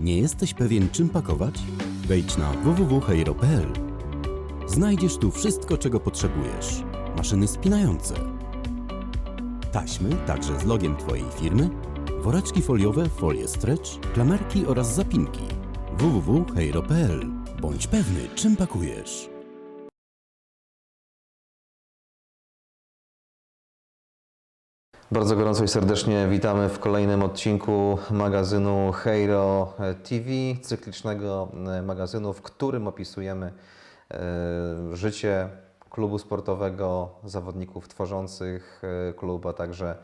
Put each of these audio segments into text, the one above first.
Nie jesteś pewien czym pakować? Wejdź na www.heiro.pl. Znajdziesz tu wszystko, czego potrzebujesz. Maszyny spinające, taśmy, także z logiem Twojej firmy, woreczki foliowe, folie stretch, klamerki oraz zapinki. www.heiro.pl. Bądź pewny, czym pakujesz. Bardzo gorąco i serdecznie witamy w kolejnym odcinku magazynu Hero TV, cyklicznego e, magazynu, w którym opisujemy e, życie klubu sportowego, zawodników tworzących e, klub, a także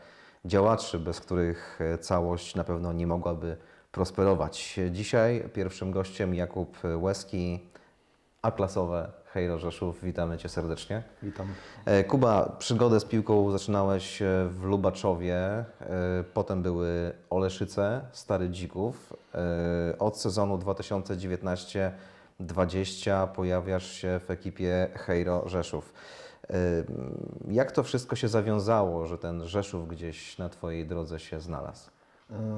działaczy, bez których całość na pewno nie mogłaby prosperować. Dzisiaj pierwszym gościem Jakub Łeski, A-klasowe Hejro Rzeszów. Witamy Cię serdecznie. Witam. E, Kuba, przygodę z piłką zaczynałeś e, w Lubaczowie, e, potem były Oleszyce, Stary Dzików. Od sezonu 2019-20 pojawiasz się w ekipie Hejro Rzeszów. Jak to wszystko się zawiązało, że ten Rzeszów gdzieś na Twojej drodze się znalazł?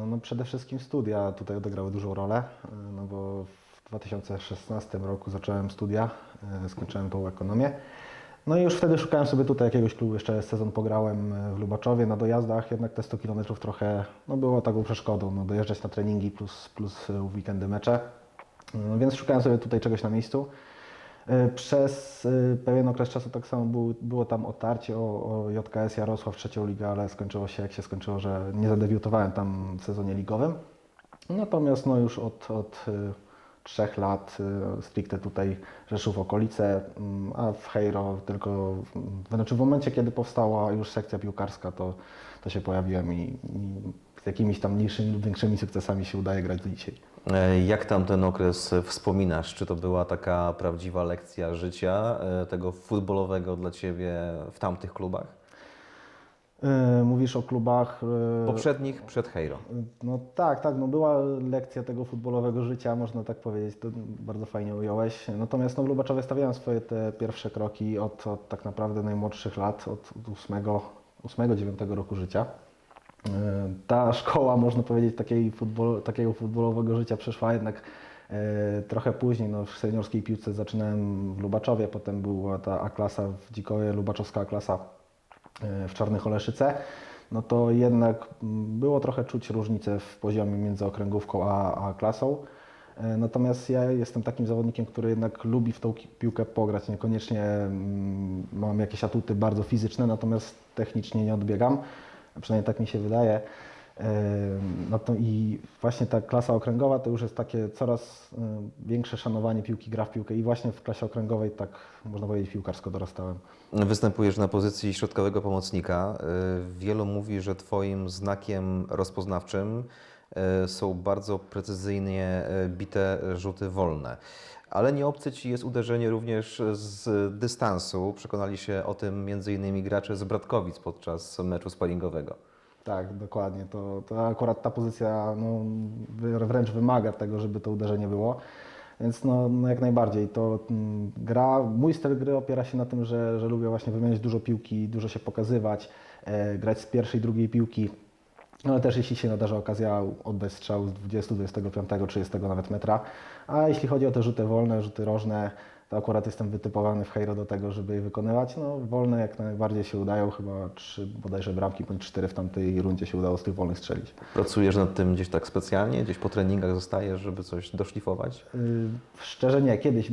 No przede wszystkim studia tutaj odegrały dużą rolę, no bo w 2016 roku zacząłem studia, e, skończyłem tą ekonomię. No i już wtedy szukałem sobie tutaj jakiegoś klubu, jeszcze sezon pograłem e, w Lubaczowie na dojazdach, jednak te 100 km trochę no było taką przeszkodą, no dojeżdżać na treningi plus, plus e, w weekendy mecze, no więc szukałem sobie tutaj czegoś na miejscu. Przez pewien okres czasu tak samo był, było tam otarcie o, o JKS Jarosław trzecią ligę, ale skończyło się jak się skończyło, że nie zadebiutowałem tam w sezonie ligowym. Natomiast no już od, od trzech lat e, stricte tutaj Rzeszów okolice, mm, a w Hejro tylko, znaczy w momencie kiedy powstała już sekcja piłkarska, to, to się pojawiłem i, i z jakimiś tam mniejszymi lub większymi sukcesami się udaje grać do dzisiaj. E, Jak tam ten okres wspominasz? Czy to była taka prawdziwa lekcja życia, e, tego futbolowego dla Ciebie w tamtych klubach? E, Mówisz o klubach. e, Poprzednich, przed Hejro. No tak, tak, no była lekcja tego futbolowego życia, można tak powiedzieć, to bardzo fajnie ująłeś. Natomiast no, w Lubaczowie stawiałem swoje te pierwsze kroki od, od tak naprawdę najmłodszych lat, od 8-9 roku życia. E, Ta szkoła, można powiedzieć, takiej futbol, takiego futbolowego życia przeszła jednak e, trochę później. No, w seniorskiej piłce zaczynałem w Lubaczowie, potem była ta A-klasa w Dzikowie, Lubaczowska A-klasa e, w Czarnych Oleszyce, no to jednak było trochę czuć różnicę w poziomie między okręgówką a, a klasą. E, Natomiast ja jestem takim zawodnikiem, który jednak lubi w tą piłkę pograć. Niekoniecznie mm, mam jakieś atuty bardzo fizyczne, natomiast technicznie nie odbiegam. Przynajmniej tak mi się wydaje. E, No to i właśnie ta klasa okręgowa to już jest takie coraz e, większe szanowanie piłki, gra w piłkę i właśnie w klasie okręgowej tak można powiedzieć piłkarsko dorastałem. Występujesz na pozycji środkowego pomocnika. Y, Wielu mówi, że Twoim znakiem rozpoznawczym y, są bardzo precyzyjnie y, bite rzuty wolne. Ale nie obce Ci jest uderzenie również z dystansu. Przekonali się o tym m.in. gracze z Bratkowic podczas meczu sparingowego. Tak, dokładnie. To, to akurat ta pozycja no, wręcz wymaga tego, żeby to uderzenie było. Więc no, no jak najbardziej. To mm, gra, mój styl gry opiera się na tym, że, że lubię właśnie wymieniać dużo piłki, dużo się pokazywać, e, grać z pierwszej, drugiej piłki. Ale też jeśli się nadarza okazja oddać strzał z 20, 25, 30 nawet metra. A jeśli chodzi o te rzuty wolne, rzuty rożne, to akurat jestem wytypowany w Hejro do tego, żeby je wykonywać. No wolne jak najbardziej się udają, chyba trzy bodajże bramki, bądź cztery w tamtej rundzie się udało z tych wolnych strzelić. Pracujesz nad tym gdzieś tak specjalnie? Gdzieś po treningach zostajesz, żeby coś doszlifować? Yy, Szczerze nie, kiedyś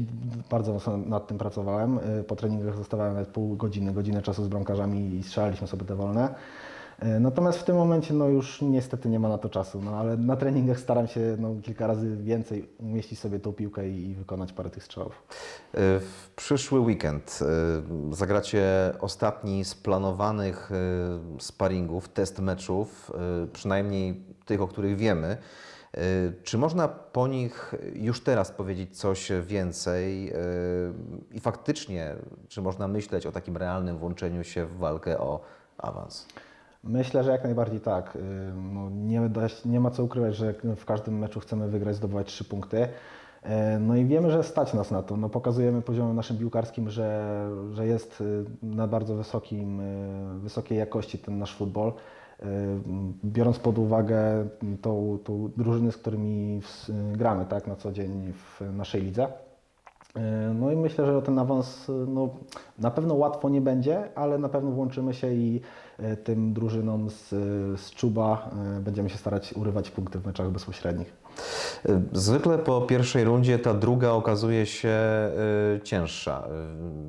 bardzo mocno nad tym pracowałem. Yy, Po treningach zostawałem nawet pół godziny, godzinę czasu z bramkarzami i strzelaliśmy sobie te wolne. Yy, Natomiast w tym momencie no już niestety nie ma na to czasu, no ale na treningach staram się no, kilka razy więcej umieścić sobie tą piłkę i, i wykonać parę tych strzałów. W przyszły weekend y, zagracie ostatni z planowanych sparingów, test meczów, przynajmniej tych, o których wiemy. Czy można po nich już teraz powiedzieć coś więcej i faktycznie, czy można myśleć o takim realnym włączeniu się w walkę o awans? Myślę, że jak najbardziej tak. Yy, No, nie, da, nie ma co ukrywać, że w każdym meczu chcemy wygrać, zdobywać trzy punkty. Yy, No i wiemy, że stać nas na to. No, pokazujemy poziomem naszym piłkarskim, że, że jest yy, na bardzo wysokim, wysokiej jakości ten nasz futbol. biorąc pod uwagę tą, tą drużyny, z którymi gramy tak, na co dzień w naszej lidze. E, No i myślę, że ten awans no, na pewno łatwo nie będzie, ale na pewno włączymy się i e, tym drużynom z, z Czuba e, będziemy się starać urywać punkty w meczach bezpośrednich. Zwykle po pierwszej rundzie ta druga okazuje się cięższa.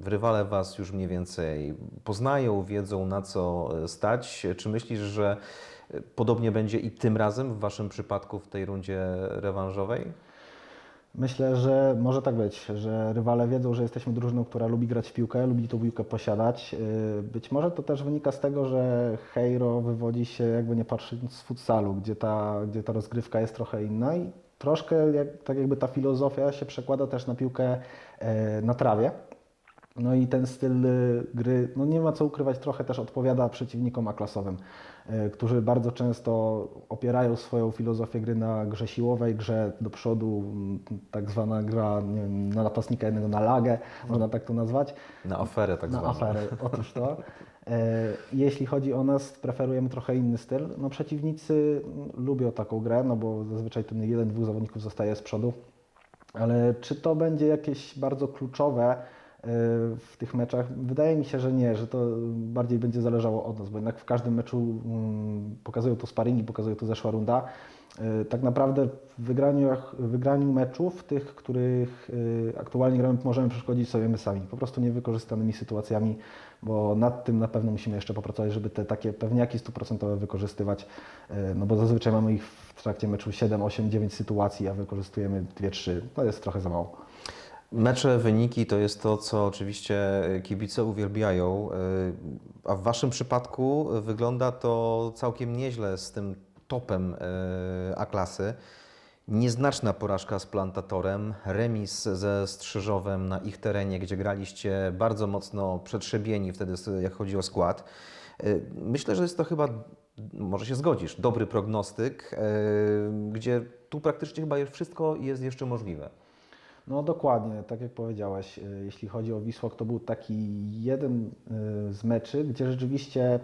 Rywale Was już mniej więcej poznają, wiedzą na co stać. Czy myślisz, że podobnie będzie i tym razem w Waszym przypadku w tej rundzie rewanżowej? Myślę, że może tak być, że rywale wiedzą, że jesteśmy drużyną, która lubi grać w piłkę, lubi tą piłkę posiadać. Yy, Być może to też wynika z tego, że Heiro wywodzi się, jakby nie patrząc, z futsalu, gdzie ta, gdzie ta rozgrywka jest trochę inna i troszkę jak, tak jakby ta filozofia się przekłada też na piłkę e, na trawie. No i ten styl y, gry, no nie ma co ukrywać, trochę też odpowiada przeciwnikom A-klasowym, y, którzy bardzo często opierają swoją filozofię gry na grze siłowej, grze do przodu, tak zwana gra nie wiem, na napastnika jednego na lagę, można tak to nazwać. Na aferę tak Na zwaną. aferę, otóż to. E, Jeśli chodzi o nas, preferujemy trochę inny styl. No przeciwnicy mm, lubią taką grę, no bo zazwyczaj ten jeden, dwóch zawodników zostaje z przodu. Ale czy to będzie jakieś bardzo kluczowe w tych meczach? Wydaje mi się, że nie, że to bardziej będzie zależało od nas, bo jednak w każdym meczu mm, pokazują to sparingi, pokazują to zeszła runda. E, Tak naprawdę w wygraniu, wygraniu meczów, tych, których e, aktualnie gramy, możemy przeszkodzić sobie my sami, po prostu niewykorzystanymi sytuacjami, bo nad tym na pewno musimy jeszcze popracować, żeby te takie pewniaki stuprocentowe wykorzystywać, no bo zazwyczaj mamy ich w trakcie meczu 7, 8, 9 sytuacji, a wykorzystujemy 2, 3, to jest trochę za mało. Mecze, wyniki to jest to, co oczywiście kibice uwielbiają, y, a w Waszym przypadku wygląda to całkiem nieźle z tym topem y, A-klasy. Nieznaczna porażka z Plantatorem, remis ze Strzyżowem na ich terenie, gdzie graliście bardzo mocno przetrzebieni wtedy, jak chodzi o skład. Myślę, że jest to chyba, może się zgodzisz, dobry prognostyk, gdzie tu praktycznie chyba wszystko jest jeszcze możliwe. No dokładnie, tak jak powiedziałeś, y, jeśli chodzi o Wisłok, to był taki jeden y, z meczy, gdzie rzeczywiście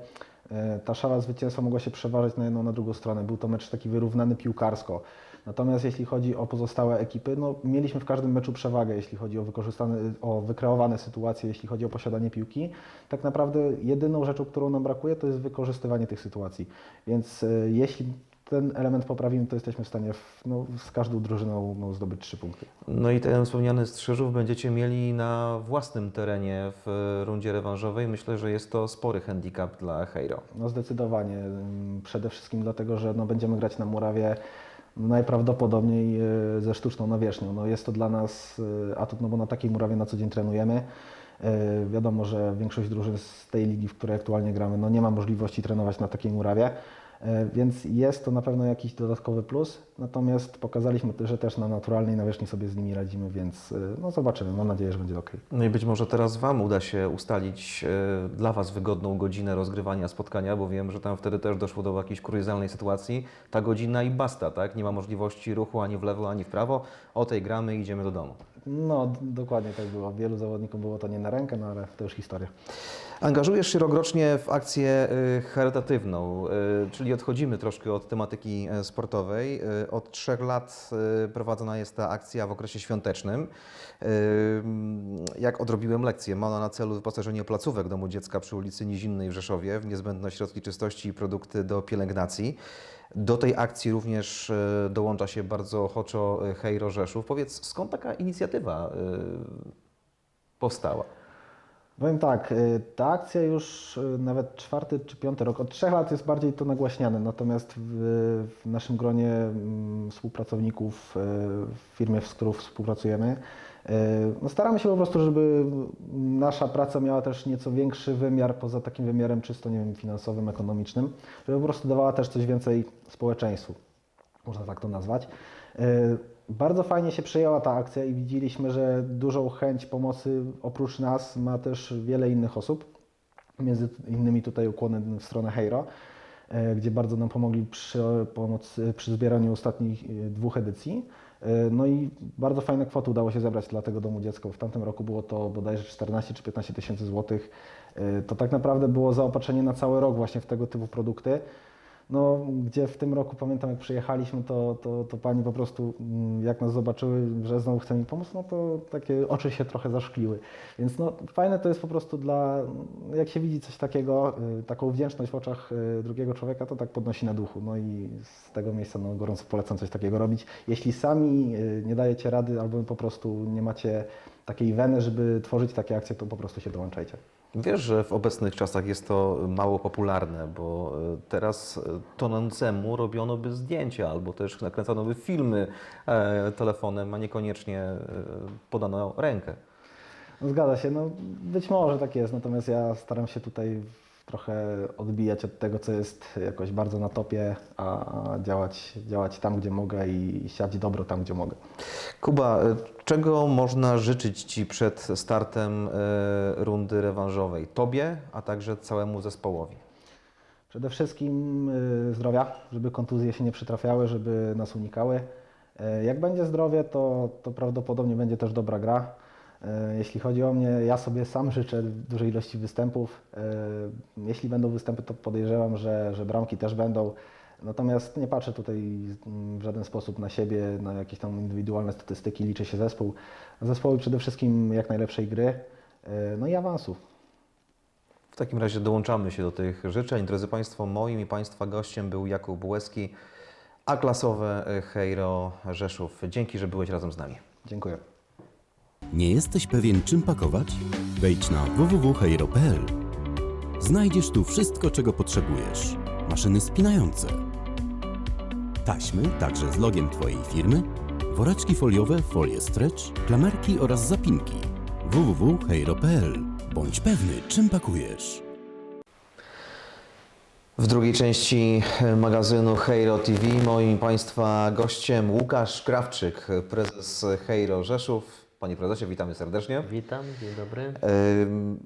y, ta szala zwycięstwa mogła się przeważyć na jedną, na drugą stronę. Był to mecz taki wyrównany piłkarsko. Natomiast jeśli chodzi o pozostałe ekipy, no mieliśmy w każdym meczu przewagę, jeśli chodzi o wykorzystane, o wykreowane sytuacje, jeśli chodzi o posiadanie piłki. Tak naprawdę jedyną rzeczą, którą nam brakuje, to jest wykorzystywanie tych sytuacji. Więc jeśli ten element poprawimy, to jesteśmy w stanie w, no, z każdą drużyną no, zdobyć trzy punkty. No i ten wspomniany Strzyżów będziecie mieli na własnym terenie w rundzie rewanżowej. Myślę, że jest to spory handicap dla Heiro. No zdecydowanie. Przede wszystkim dlatego, że no będziemy grać na murawie najprawdopodobniej y, ze sztuczną nawierzchnią. No jest to dla nas y, atut, no bo na takiej murawie na co dzień trenujemy. Y, Wiadomo, że większość drużyn z tej ligi, w której aktualnie gramy, no nie ma możliwości trenować na takiej murawie. Y, Więc jest to na pewno jakiś dodatkowy plus, natomiast pokazaliśmy, że też na naturalnej nawierzchni sobie z nimi radzimy, więc y, no zobaczymy. Mam nadzieję, że będzie ok. No i być może teraz Wam uda się ustalić e, dla Was wygodną godzinę rozgrywania spotkania, bo wiem, że tam wtedy też doszło do jakiejś kuriozalnej sytuacji. Ta godzina i basta, tak? Nie ma możliwości ruchu ani w lewo, ani w prawo. O tej gramy i idziemy do domu. No, dokładnie tak było. Wielu zawodnikom było to nie na rękę, no ale to już historia. Angażujesz się rokrocznie w akcję y, charytatywną, y, czyli odchodzimy troszkę od tematyki e, sportowej. Y, Od trzech lat prowadzona jest ta akcja w okresie świątecznym. Jak odrobiłem lekcję, ma ona na celu wyposażenie placówek domu dziecka przy ulicy Nizinnej w Rzeszowie w niezbędne środki czystości i produkty do pielęgnacji. Do tej akcji również y, dołącza się bardzo ochoczo y, Hejro Rzeszów. Powiedz, skąd taka inicjatywa y, powstała? Powiem tak, ta akcja już nawet czwarty czy piąty rok, od trzech lat jest bardziej to nagłaśniane, natomiast w, w naszym gronie mm, współpracowników w firmie, z którą współpracujemy, no staramy się po prostu, żeby nasza praca miała też nieco większy wymiar, poza takim wymiarem czysto, nie wiem, finansowym, ekonomicznym, żeby po prostu dawała też coś więcej społeczeństwu można tak to nazwać. Y, Bardzo fajnie się przyjęła ta akcja i widzieliśmy, że dużą chęć pomocy oprócz nas ma też wiele innych osób. Między innymi tutaj ukłony w stronę Hejro, y, gdzie bardzo nam pomogli przy, pomoc, przy zbieraniu ostatnich dwóch edycji. Y, No i bardzo fajne kwoty udało się zebrać dla tego domu dziecka. W tamtym roku było to bodajże 14 czy 15 tysięcy złotych. Y, To tak naprawdę było zaopatrzenie na cały rok właśnie w tego typu produkty. No, gdzie w tym roku pamiętam jak przyjechaliśmy, to, to, to pani po prostu mm, jak nas zobaczyły, że znowu chce mi pomóc, no to takie oczy się trochę zaszkliły. Więc no, fajne to jest po prostu dla, jak się widzi coś takiego, y, taką wdzięczność w oczach y, drugiego człowieka, to tak podnosi na duchu. No i z tego miejsca no, gorąco polecam coś takiego robić. Jeśli sami y, nie dajecie rady albo po prostu nie macie takiej weny, żeby tworzyć takie akcje, to po prostu się dołączajcie. Wiesz, że w obecnych czasach jest to mało popularne, bo e, teraz e, tonącemu robiono by zdjęcia albo też nakręcano by filmy e, telefonem, a niekoniecznie podano rękę. Zgadza się, no być może tak jest, natomiast ja staram się tutaj trochę odbijać od tego, co jest jakoś bardzo na topie, a działać, działać tam, gdzie mogę i siać dobro tam, gdzie mogę. Kuba, e, czego można życzyć Ci przed startem e, rundy rewanżowej? Tobie, a także całemu zespołowi. Przede wszystkim y, zdrowia, żeby kontuzje się nie przytrafiały, żeby nas unikały. Jak będzie zdrowie, to, to prawdopodobnie będzie też dobra gra. Jeśli chodzi o mnie, ja sobie sam życzę dużej ilości występów. Jeśli będą występy, to podejrzewam, że, że bramki też będą. Natomiast nie patrzę tutaj mm, w żaden sposób na siebie, na jakieś tam indywidualne statystyki, liczy się zespół. Zespoły przede wszystkim jak najlepszej gry, y, no i awansu. W takim razie dołączamy się do tych życzeń. Drodzy Państwo, moim i Państwa gościem był Jakub Bułeski, A-klasowe e, Hejro Rzeszów. Dzięki, że byłeś razem z nami. Dziękuję. Nie jesteś pewien, czym pakować? Wejdź na www.heiro.pl. Znajdziesz tu wszystko, czego potrzebujesz. Maszyny spinające, taśmy, także z logiem Twojej firmy, woreczki foliowe, folie stretch, klamerki oraz zapinki. www.heiro.pl. Bądź pewny, czym pakujesz. W drugiej części magazynu Hejro TV moim Państwa gościem Łukasz Krawczyk, prezes Hejro Rzeszów. Panie prezesie, witamy serdecznie. Witam, dzień dobry.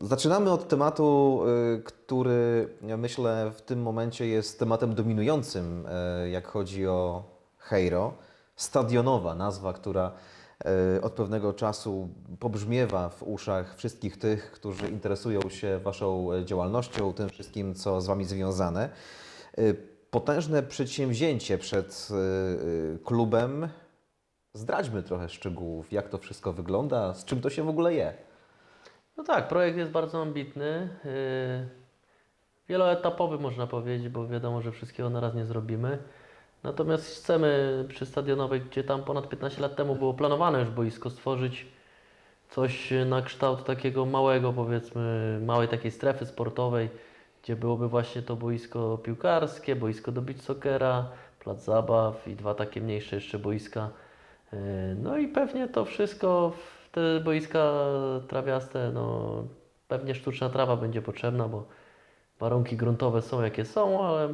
Zaczynamy od tematu, y, który ja myślę w tym momencie jest tematem dominującym, y, jak chodzi o Hejro. Stadionowa nazwa, która y, od pewnego czasu pobrzmiewa w uszach wszystkich tych, którzy interesują się Waszą e, działalnością, tym wszystkim, co z Wami związane. Potężne przedsięwzięcie przed klubem. Zdradźmy trochę szczegółów, jak to wszystko wygląda, z czym to się w ogóle je. No tak, projekt jest bardzo ambitny. Yy, wieloetapowy można powiedzieć, bo wiadomo, że wszystkiego na raz nie zrobimy. Natomiast chcemy przy stadionowej, gdzie tam ponad 15 lat temu było planowane już boisko, stworzyć coś na kształt takiego małego, powiedzmy, małej takiej strefy sportowej, gdzie byłoby właśnie to boisko piłkarskie, boisko do beach soccera, plac zabaw i dwa takie mniejsze jeszcze boiska. Yy, No i pewnie to wszystko, te boiska trawiaste, no pewnie sztuczna trawa będzie potrzebna, bo warunki gruntowe są jakie są, ale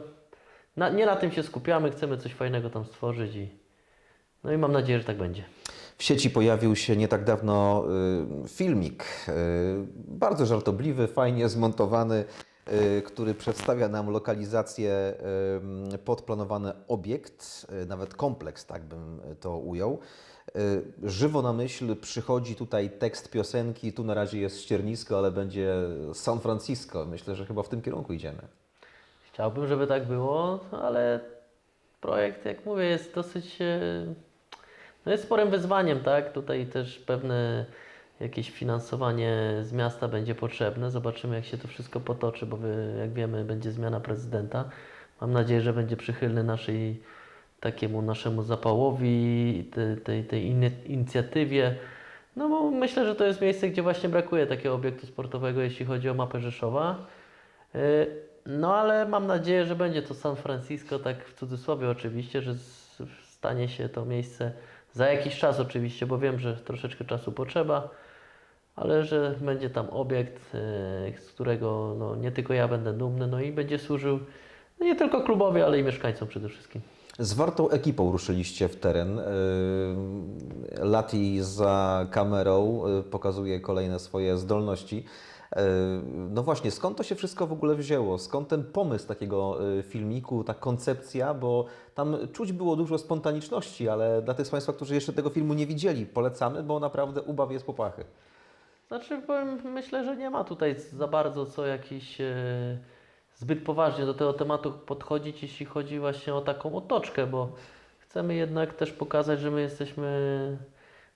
na, nie na tym się skupiamy, chcemy coś fajnego tam stworzyć i no i mam nadzieję, że tak będzie. W sieci pojawił się nie tak dawno y, filmik, y, bardzo żartobliwy, fajnie zmontowany, który przedstawia nam lokalizację, y, podplanowany obiekt, y, nawet kompleks, tak bym to ujął. Y, Żywo na myśl przychodzi tutaj tekst piosenki, tu na razie jest ściernisko, ale będzie San Francisco. Myślę, że chyba w tym kierunku idziemy. Chciałbym, żeby tak było, ale projekt, jak mówię, jest dosyć. No jest sporym wyzwaniem, tak? Tutaj też pewne jakieś finansowanie z miasta będzie potrzebne. Zobaczymy, jak się to wszystko potoczy, bo wy, jak wiemy, będzie zmiana prezydenta. Mam nadzieję, że będzie przychylny naszej takiemu naszemu zapałowi, tej, tej, tej in- inicjatywie. No bo myślę, że to jest miejsce, gdzie właśnie brakuje takiego obiektu sportowego, jeśli chodzi o mapę Rzeszowa. Y, No ale mam nadzieję, że będzie to San Francisco, tak w cudzysłowie oczywiście, że stanie się to miejsce za jakiś czas oczywiście, bo wiem, że troszeczkę czasu potrzeba, ale że będzie tam obiekt, y, z którego no, nie tylko ja będę dumny, no i będzie służył no, nie tylko klubowi, ale i mieszkańcom przede wszystkim. Z wartą ekipą ruszyliście w teren. Yy, Lati za kamerą yy, pokazuje kolejne swoje zdolności. No właśnie, skąd to się wszystko w ogóle wzięło? Skąd ten pomysł takiego filmiku, ta koncepcja? Bo tam czuć było dużo spontaniczności, ale dla tych z Państwa, którzy jeszcze tego filmu nie widzieli, polecamy, bo naprawdę ubaw jest popachy. Znaczy, powiem, myślę, że nie ma tutaj za bardzo co jakiś e, zbyt poważnie do tego tematu podchodzić, jeśli chodzi właśnie o taką otoczkę, bo chcemy jednak też pokazać, że my jesteśmy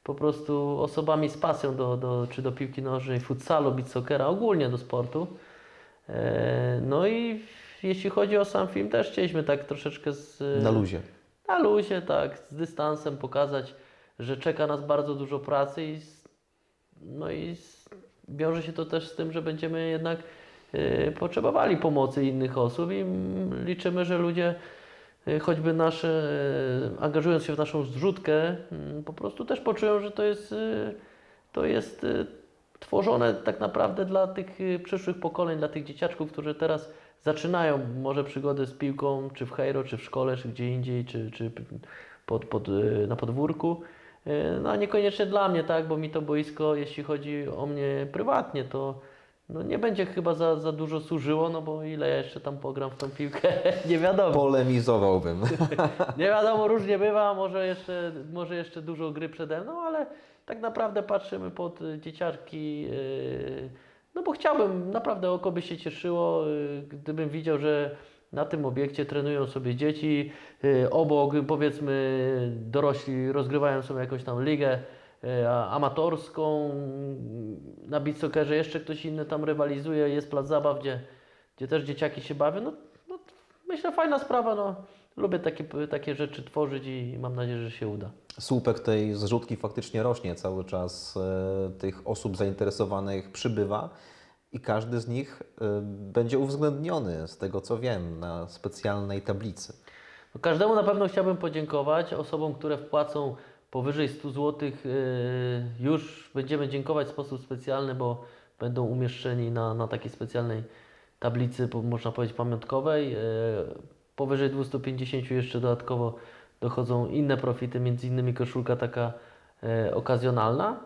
po prostu osobami z pasją do, do, czy do piłki nożnej, futsalu, soccera, ogólnie do sportu. E, No i jeśli chodzi o sam film, też chcieliśmy tak troszeczkę z, Na luzie. na luzie, tak, z dystansem pokazać, że czeka nas bardzo dużo pracy i no i wiąże się to też z tym, że będziemy jednak y, potrzebowali pomocy innych osób i liczymy, że ludzie y, choćby nasze, y, angażując się w naszą zrzutkę, po prostu też poczują, że to jest, to jest tworzone tak naprawdę dla tych przyszłych pokoleń, dla tych dzieciaczków, którzy teraz zaczynają może przygody z piłką, czy w Hejro, czy w szkole, czy gdzie indziej, czy, czy pod, pod, na podwórku. Y, No niekoniecznie dla mnie, tak, bo mi to boisko, jeśli chodzi o mnie prywatnie, to no, nie będzie chyba za, za dużo służyło, no bo ile ja jeszcze tam pogram w tą piłkę, nie wiadomo. Polemizowałbym. Nie wiadomo, różnie bywa, może jeszcze, może jeszcze dużo gry przede mną, ale tak naprawdę patrzymy pod y, dzieciarki, yy, no bo chciałbym, naprawdę oko by się cieszyło, yy, gdybym widział, że na tym obiekcie trenują sobie dzieci, yy, obok powiedzmy dorośli rozgrywają sobie jakąś tam ligę a- amatorską, na beach soccerze jeszcze ktoś inny tam rywalizuje, jest plac zabaw, gdzie, gdzie też dzieciaki się bawią, no, no myślę fajna sprawa, no lubię takie, takie rzeczy tworzyć i mam nadzieję, że się uda. Słupek tej zrzutki faktycznie rośnie cały czas. e, Tych osób zainteresowanych przybywa i każdy z nich e, będzie uwzględniony, z tego co wiem, na specjalnej tablicy. No, każdemu na pewno chciałbym podziękować. Osobom, które wpłacą powyżej 100 zł, już będziemy dziękować w sposób specjalny, bo będą umieszczeni na, na takiej specjalnej tablicy, można powiedzieć, pamiątkowej. E, Powyżej 250 jeszcze dodatkowo dochodzą inne profity, między innymi koszulka taka okazjonalna.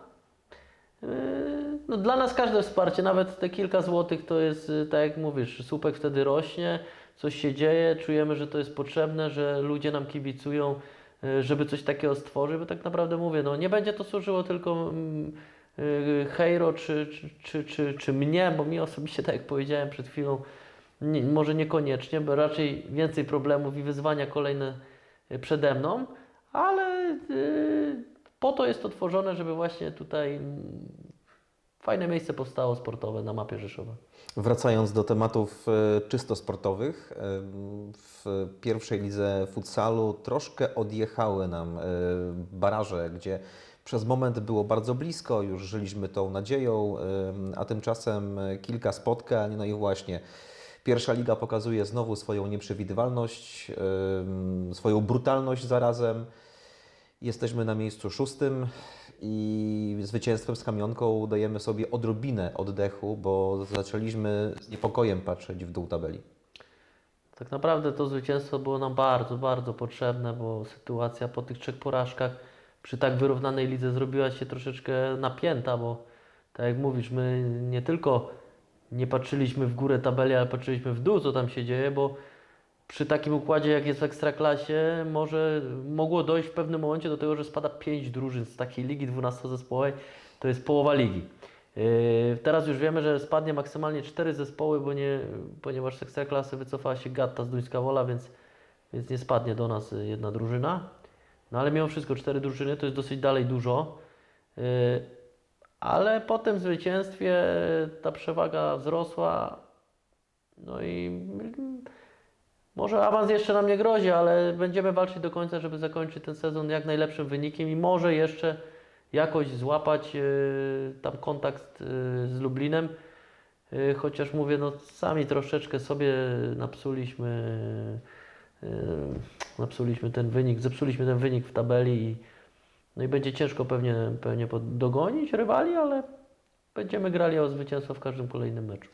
No, dla nas każde wsparcie, nawet te kilka złotych, to jest, y, tak jak mówisz, słupek wtedy rośnie, coś się dzieje, czujemy, że to jest potrzebne, że ludzie nam kibicują, y, żeby coś takiego stworzyć, bo tak naprawdę mówię, no nie będzie to służyło tylko mm, y, Hejro czy, czy, czy, czy, mnie, bo mi osobiście, tak jak powiedziałem przed chwilą, może niekoniecznie, bo raczej więcej problemów i wyzwania kolejne przede mną, ale po to jest to tworzone, żeby właśnie tutaj mm, fajne miejsce powstało sportowe na mapie Rzeszowa. Wracając do tematów e, czysto sportowych, e, w pierwszej lidze futsalu troszkę odjechały nam e, baraże, gdzie przez moment było bardzo blisko, już żyliśmy tą nadzieją, a tymczasem kilka spotkań, no i właśnie pierwsza liga pokazuje znowu swoją nieprzewidywalność, swoją brutalność zarazem. Jesteśmy na miejscu szóstym i zwycięstwem z kamionką dajemy sobie odrobinę oddechu, bo zaczęliśmy z niepokojem patrzeć w dół tabeli. Tak naprawdę to zwycięstwo było nam bardzo, bardzo potrzebne, bo sytuacja po tych trzech porażkach przy tak wyrównanej lidze zrobiła się troszeczkę napięta, bo tak jak mówisz, my nie tylko nie patrzyliśmy w górę tabeli, ale patrzyliśmy w dół, co tam się dzieje, bo przy takim układzie, jak jest w Ekstraklasie, może mogło dojść w pewnym momencie do tego, że spada pięć drużyn z takiej ligi 12-zespołowej, to jest połowa ligi. Yy, Teraz już wiemy, że spadnie maksymalnie cztery zespoły, bo nie, ponieważ z Ekstraklasy wycofała się Gatta z Duńska Wola, więc, więc nie spadnie do nas jedna drużyna. No ale mimo wszystko cztery drużyny to jest dosyć dalej dużo. Yy, Ale po tym zwycięstwie ta przewaga wzrosła. No i może awans jeszcze nam nie grozi, ale będziemy walczyć do końca, żeby zakończyć ten sezon jak najlepszym wynikiem i może jeszcze jakoś złapać y, tam kontakt y, z Lublinem. Y, chociaż mówię, no sami troszeczkę sobie napsuliśmy, y, napsuliśmy ten wynik, zepsuliśmy ten wynik w tabeli i, no i będzie ciężko pewnie, pewnie dogonić rywali, ale będziemy grali o zwycięstwo w każdym kolejnym meczu.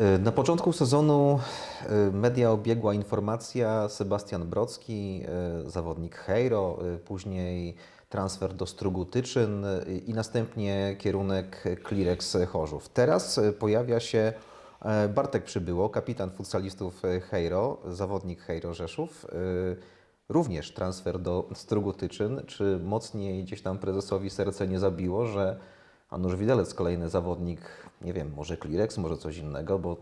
Y, Na początku sezonu y, media obiegła informacja Sebastian Brocki, y, zawodnik Hejro, y, później transfer do Strugu Tyczyn i następnie kierunek Klirex Chorzów. Teraz pojawia się e, Bartek Przybyło, kapitan futsalistów Hejro, zawodnik Hejro Rzeszów. Również transfer do Strugu Tyczyn. Czy mocniej gdzieś tam prezesowi serce nie zabiło, że Anusz Widelec, kolejny zawodnik, nie wiem, może Klirex, może coś innego, bo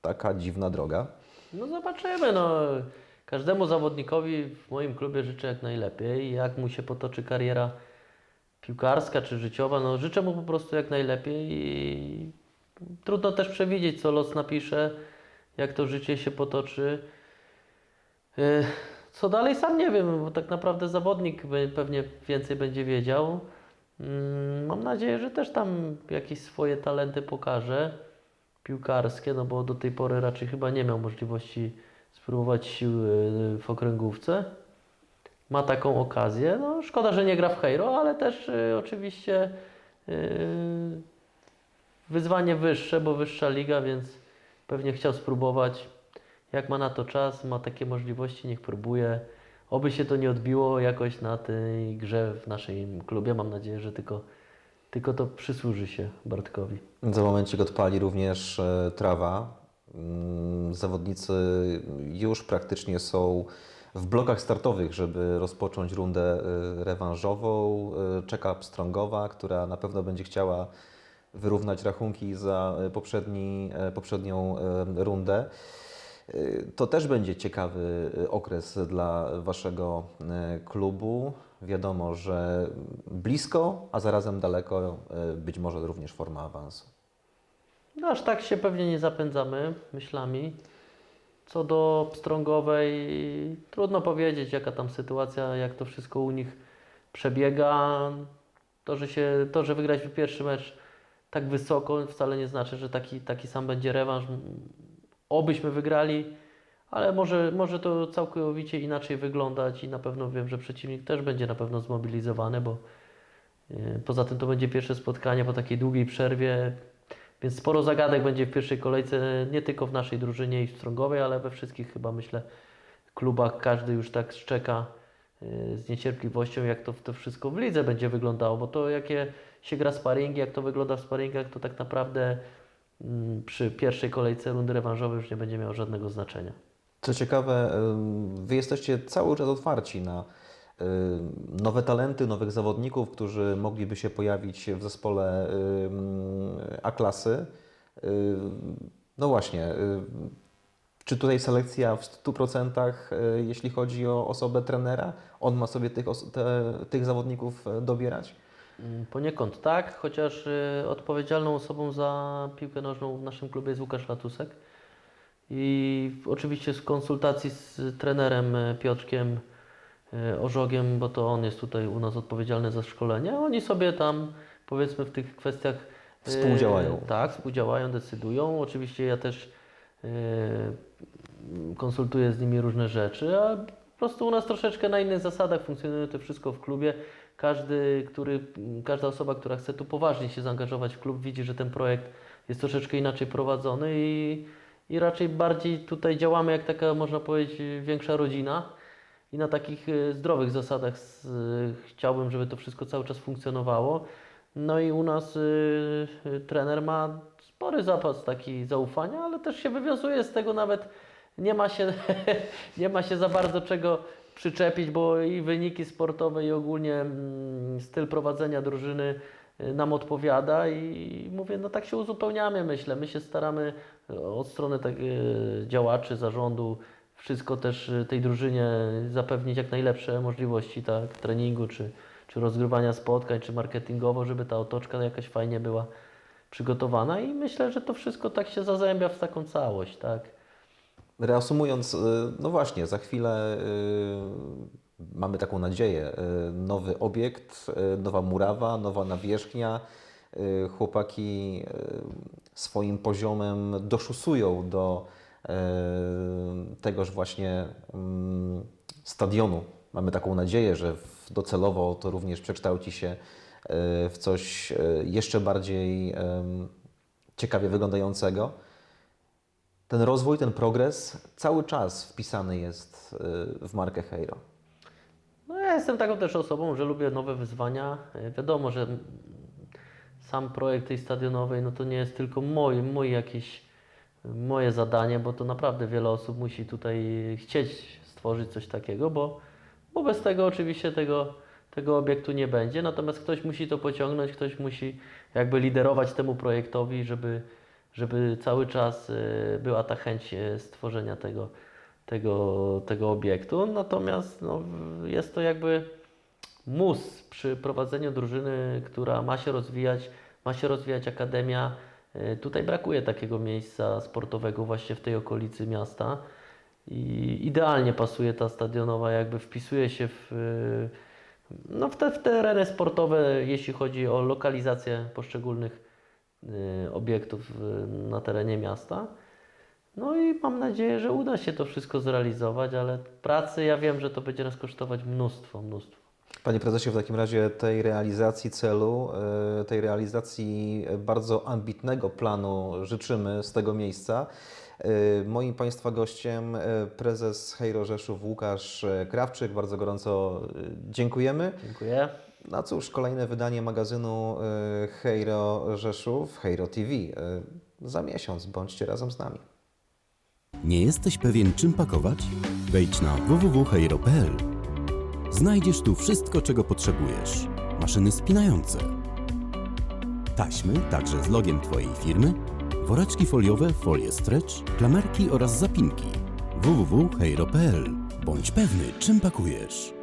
taka dziwna droga. No zobaczymy. No. Każdemu zawodnikowi w moim klubie życzę jak najlepiej. Jak mu się potoczy kariera piłkarska czy życiowa, no życzę mu po prostu jak najlepiej i trudno też przewidzieć, co los napisze, jak to życie się potoczy. Yy, Co dalej sam nie wiem, bo tak naprawdę zawodnik pewnie więcej będzie wiedział. Mm, Mam nadzieję, że też tam jakieś swoje talenty pokaże piłkarskie, no bo do tej pory raczej chyba nie miał możliwości spróbować sił y, w okręgówce. Ma taką okazję. No, szkoda, że nie gra w Hejro, ale też y, oczywiście y, wyzwanie wyższe, bo wyższa liga, więc pewnie chciał spróbować. Jak ma na to czas, ma takie możliwości, niech próbuje. Oby się to nie odbiło jakoś na tej grze w naszym klubie. Mam nadzieję, że tylko, tylko to przysłuży się Bartkowi. Za momencik odpali również e, trawa. Mm, Zawodnicy już praktycznie są w blokach startowych, żeby rozpocząć rundę e, rewanżową. E, Czeka Pstrągowa, która na pewno będzie chciała wyrównać rachunki za poprzedni, poprzednią rundę. E, To też będzie ciekawy e, okres dla Waszego e, klubu. Wiadomo, że blisko, a zarazem daleko być może również forma awansu. No aż tak się pewnie nie zapędzamy myślami. Co do Pstrągowej, trudno powiedzieć jaka tam sytuacja, jak to wszystko u nich przebiega. To, że, się, to, że wygraliśmy pierwszy mecz tak wysoko wcale nie znaczy, że taki, taki sam będzie rewanż. Obyśmy wygrali, ale może, może to całkowicie inaczej wyglądać i na pewno wiem, że przeciwnik też będzie na pewno zmobilizowany, bo yy, poza tym to będzie pierwsze spotkanie po takiej długiej przerwie. Więc sporo zagadek będzie w pierwszej kolejce, nie tylko w naszej drużynie i w Strągowej, ale we wszystkich chyba myślę klubach. Każdy już tak szczeka y, z niecierpliwością, jak to, to wszystko w lidze będzie wyglądało, bo to jakie się gra sparingi, jak to wygląda w sparingach, to tak naprawdę przy pierwszej kolejce rundy rewanżowej już nie będzie miało żadnego znaczenia. Co ciekawe, Wy jesteście cały czas otwarci na nowe talenty, nowych zawodników, którzy mogliby się pojawić w zespole A-klasy. No właśnie, czy tutaj selekcja w 100% y, jeśli chodzi o osobę trenera? On ma sobie tych, tych zawodników e, dobierać? Mm, Poniekąd tak, chociaż y, odpowiedzialną osobą za piłkę nożną w naszym klubie jest Łukasz Latusek. I oczywiście z konsultacji z trenerem y, Piotrkiem y, Ożogiem, bo to on jest tutaj u nas odpowiedzialny za szkolenie, oni sobie tam powiedzmy w tych kwestiach Współdziałają. Tak, współdziałają, decydują. Oczywiście ja też konsultuję z nimi różne rzeczy, a po prostu u nas troszeczkę na innych zasadach funkcjonuje to wszystko w klubie. Każdy, który, każda osoba, która chce tu poważnie się zaangażować w klub, widzi, że ten projekt jest troszeczkę inaczej prowadzony i, i raczej bardziej tutaj działamy jak taka, można powiedzieć, większa rodzina. I na takich e, zdrowych zasadach chciałbym, żeby to wszystko cały czas funkcjonowało. No i u nas y, y, trener ma spory zapas taki zaufania, ale też się wywiązuje z tego nawet nie ma się, nie ma się za bardzo czego przyczepić, bo i wyniki sportowe i ogólnie mm, styl prowadzenia drużyny y, nam odpowiada i mówię, no tak się uzupełniamy myślę. My się staramy y, od strony tak, y, działaczy, zarządu wszystko też tej drużynie zapewnić jak najlepsze możliwości tak, treningu, czy, czy rozgrywania spotkań, czy marketingowo, żeby ta otoczka jakaś fajnie była przygotowana i myślę, że to wszystko tak się zazębia w taką całość, tak. Reasumując, y, no właśnie, za chwilę y, mamy taką nadzieję. y, Nowy obiekt, nowa murawa, nowa nawierzchnia. Chłopaki swoim poziomem doszusują do tegoż właśnie mm, stadionu. Mamy taką nadzieję, że docelowo to również przekształci się w coś jeszcze bardziej ciekawie wyglądającego ten rozwój, ten progres cały czas wpisany jest y, w markę Hejro. No ja jestem taką też osobą, że lubię nowe wyzwania. E, Wiadomo, że sam projekt tej stadionowej, no to nie jest tylko moje, moje jakieś moje zadanie, bo to naprawdę wiele osób musi tutaj chcieć stworzyć coś takiego, bo, bo bez tego oczywiście tego, tego obiektu nie będzie. Natomiast ktoś musi to pociągnąć, ktoś musi jakby liderować temu projektowi, żeby, żeby cały czas y, była ta chęć y, stworzenia tego, tego, tego obiektu. Natomiast no, jest to jakby mus przy prowadzeniu drużyny, która ma się rozwijać, ma się rozwijać akademia. Y, Tutaj brakuje takiego miejsca sportowego właśnie w tej okolicy miasta. I idealnie pasuje ta stadionowa, jakby wpisuje się w, no w, te, w te tereny sportowe, jeśli chodzi o lokalizację poszczególnych obiektów y, na terenie miasta. No i mam nadzieję, że uda się to wszystko zrealizować, ale pracy ja wiem, że to będzie nas kosztować mnóstwo, mnóstwo. Panie prezesie, w takim razie tej realizacji celu, e, tej realizacji bardzo ambitnego planu życzymy z tego miejsca. Moim Państwa gościem prezes Hejro Rzeszów Łukasz Krawczyk. Bardzo gorąco dziękujemy. Dziękuję. No cóż, kolejne wydanie magazynu e, Hejro Rzeszów, Hejro TV. E, Za miesiąc bądźcie razem z nami. Nie jesteś pewien, czym pakować? Wejdź na www.heiro.pl. Znajdziesz tu wszystko, czego potrzebujesz. Maszyny spinające, taśmy, także z logiem Twojej firmy, woreczki foliowe, folie stretch, klamerki oraz zapinki. www.heiro.pl. Bądź pewny, czym pakujesz.